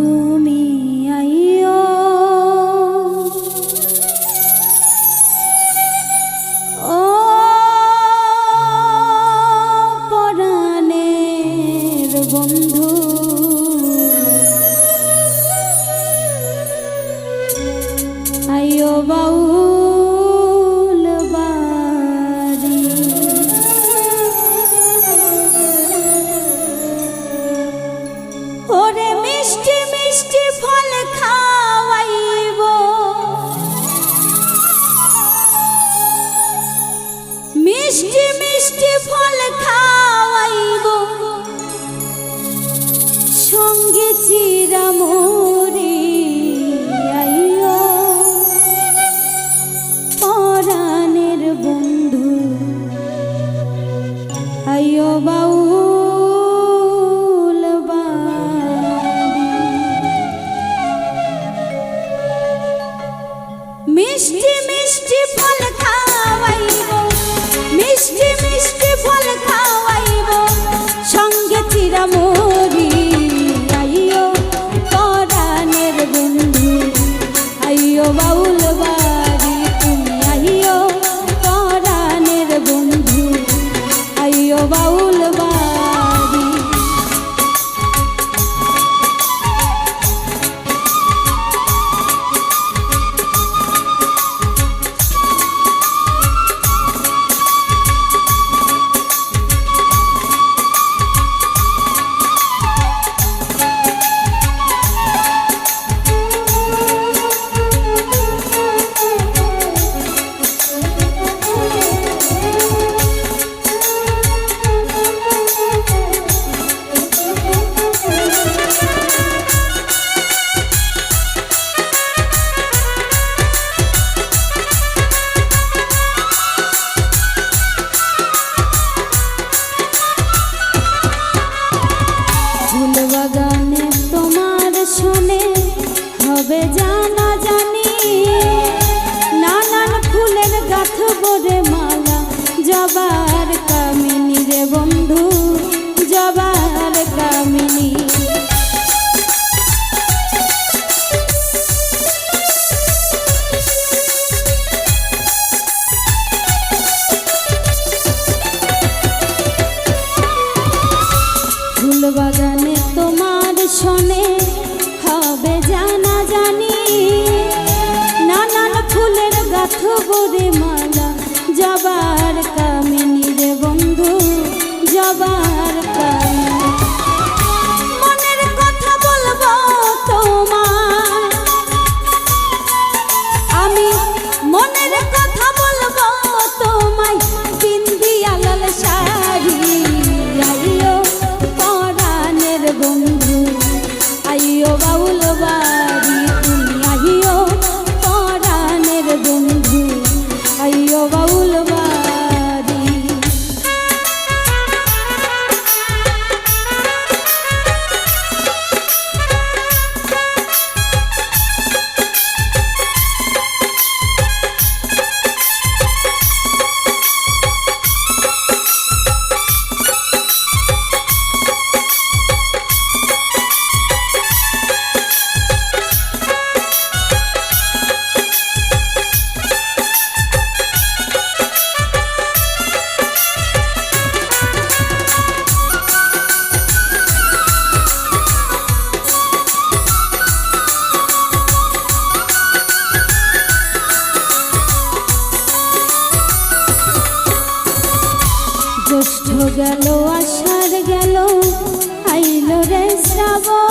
তুমি আইও ও পরাণের বন্ধু। আইও বাউ মিষ্টি মিষ্টি ফল খাওয়াইব, মিষ্টি মিষ্টি ফল খাওয়াইব, সঙ্গে চিরামরি আইও পরাণের বন্ধু আইও বাউল বা de রে শ্রাবণ